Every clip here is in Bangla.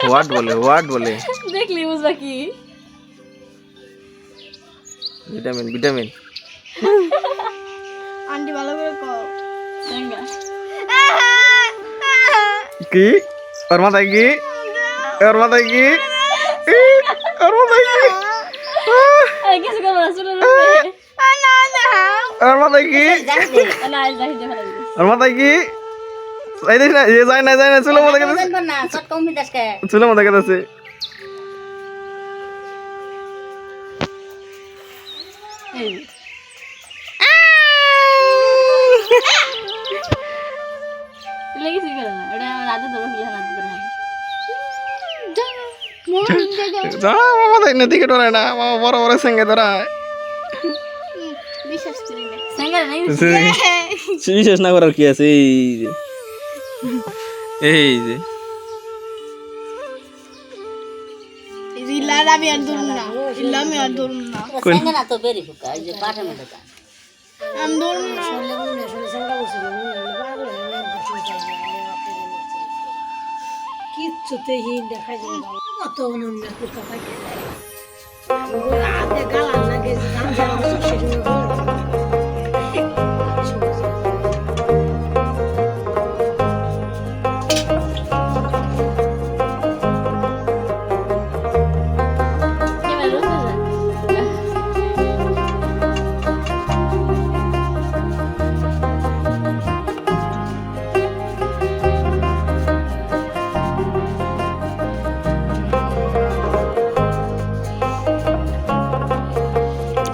হোয়াট বলে হোয়াট বলে দেখলি বুঝবা কি ভিটামিন ভিটামিন আন্টি ভালো করে কও কি ওর মাথায় কি ওর মাথায় কি ওর মাথায় কি কিছু করব না ওর মাথায় কি না যাই দেখা লাগবে ওর মাথায় কি এই দেখ না এ যায় না যায় গেছে কম বিদাসকে গেছে রাতে ধরো ধরো যা মামা দেখ না দিকে ডরায় না মামা বড় বড় সঙ্গে ধরায় বিশ্বাস করি না সেঙ্গারে বিশেষ না করার কি আছে এই এই যে। ইল্লার আমি আর ধরুন না ইল্লা আমি আর ধরুন না। সঙ্গে না তো বেরি ফুকা এই যে পাঠে মধ্যে আমি ধরুন না। কিচ্ছুতে হিন দেখা যায় কত অনন্য কুকা পাইতে হাতে গালা লাগে, গান ছাড়া কিছু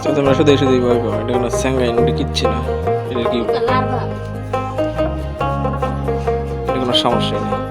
তো তোমরা শুধু শুধু ভয় পাও এটা কোনো স্যাঙ্গাইন এটা কিচ্ছু না। এটা কি এটা কোনো সমস্যা নেই।